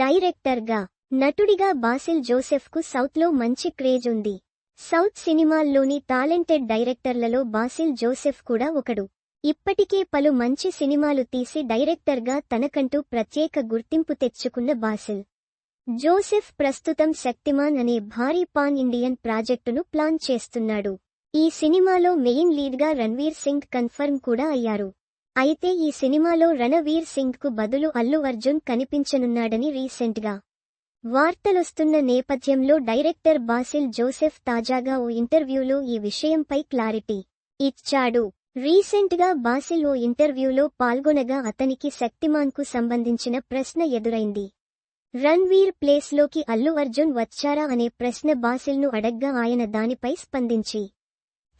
డైరెక్టర్గా నటుడిగా బాసిల్ జోసెఫ్కు సౌత్లో మంచి క్రేజ్ ఉంది. సౌత్ సినిమాల్లోని టాలెంటెడ్ డైరెక్టర్లలో బాసిల్ జోసెఫ్ కూడా ఒకడు. ఇప్పటికే పలు మంచి సినిమాలు తీసి డైరెక్టర్గా తనకంటూ ప్రత్యేక గుర్తింపు తెచ్చుకున్న బాసిల్. జోసెఫ్ ప్రస్తుతం శక్తిమాన్ అనే భారీ పాన్ ఇండియన్ ప్రాజెక్టును ప్లాన్ చేస్తున్నాడు. ఈ సినిమాలో మెయిన్ లీడ్గా రణ్వీర్ సింగ్ కన్ఫర్మ్ కూడా అయ్యారు. అయితే ఈ సినిమాలో రణవీర్ సింగ్కు బదులు అల్లు అర్జున్ కనిపించనున్నాడని రీసెంట్గా వార్తలొస్తున్న నేపథ్యంలో డైరెక్టర్ బాసిల్ జోసెఫ్ తాజాగా ఓ ఇంటర్వ్యూలో ఈ విషయంపై క్లారిటీ ఇచ్చాడు. రీసెంట్గా బాసిల్ ఓ ఇంటర్వ్యూలో పాల్గొనగా అతనికి శక్తిమాన్కు సంబంధించిన ప్రశ్న ఎదురైంది. రణ్వీర్ ప్లేస్లోకి అల్లు అర్జున్ వచ్చారా అనే ప్రశ్న బాసిల్ను అడగ్గా ఆయన దానిపై స్పందించి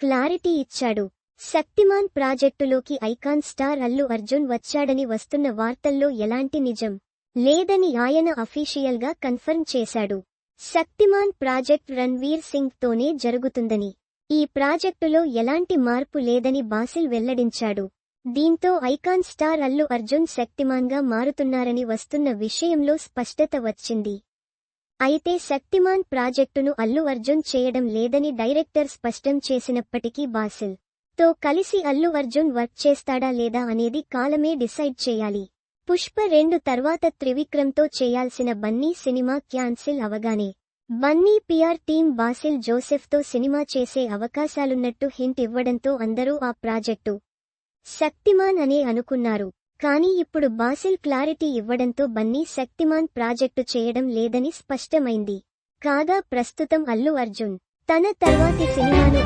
క్లారిటీ ఇచ్చాడు. శక్తిమాన్ ప్రాజెక్టులోకి ఐకాన్ స్టార్ అల్లు అర్జున్ వచ్చాడని వస్తున్న వార్తల్లో ఎలాంటి నిజం లేదని ఆయన అఫీషియల్గా కన్ఫర్మ్ చేశాడు. శక్తిమాన్ ప్రాజెక్ట్ రణ్వీర్ సింగ్ తోనే జరుగుతుందని ఈ ప్రాజెక్టులో ఎలాంటి మార్పు లేదని బాసిల్ వెల్లడించాడు. దీంతో ఐకాన్ స్టార్ అల్లు అర్జున్ శక్తిమాన్గా మారుతున్నారని వస్తున్న విషయంలో స్పష్టత వచ్చింది. అయితే శక్తిమాన్ ప్రాజెక్టును అల్లు అర్జున్ చేయడం లేదని డైరెక్టర్ స్పష్టం చేసినప్పటికీ బాసిల్ తో కలిసి అల్లు అర్జున్ వర్క్ చేస్తాడా లేదా అనేది కాలమే డిసైడ్ చేయాలి. పుష్ప రెండు తర్వాత త్రివిక్రమ్తో చేయాల్సిన బన్నీ సినిమా క్యాన్సిల్ అవగానే. బన్నీ పిఆర్ టీం బాసిల్ జోసెఫ్తో సినిమా చేసే అవకాశాలున్నట్టు హింట్ ఇవ్వడంతో అందరూ ఆ ప్రాజెక్టు శక్తిమాన్ అనే అనుకున్నారు. కానీ ఇప్పుడు బాసిల్ క్లారిటీ ఇవ్వడంతో బన్నీ శక్తిమాన్ ప్రాజెక్టు చేయడం లేదని స్పష్టమైంది. కాగా ప్రస్తుతం అల్లు అర్జున్ తన తర్వాతి సినిమాను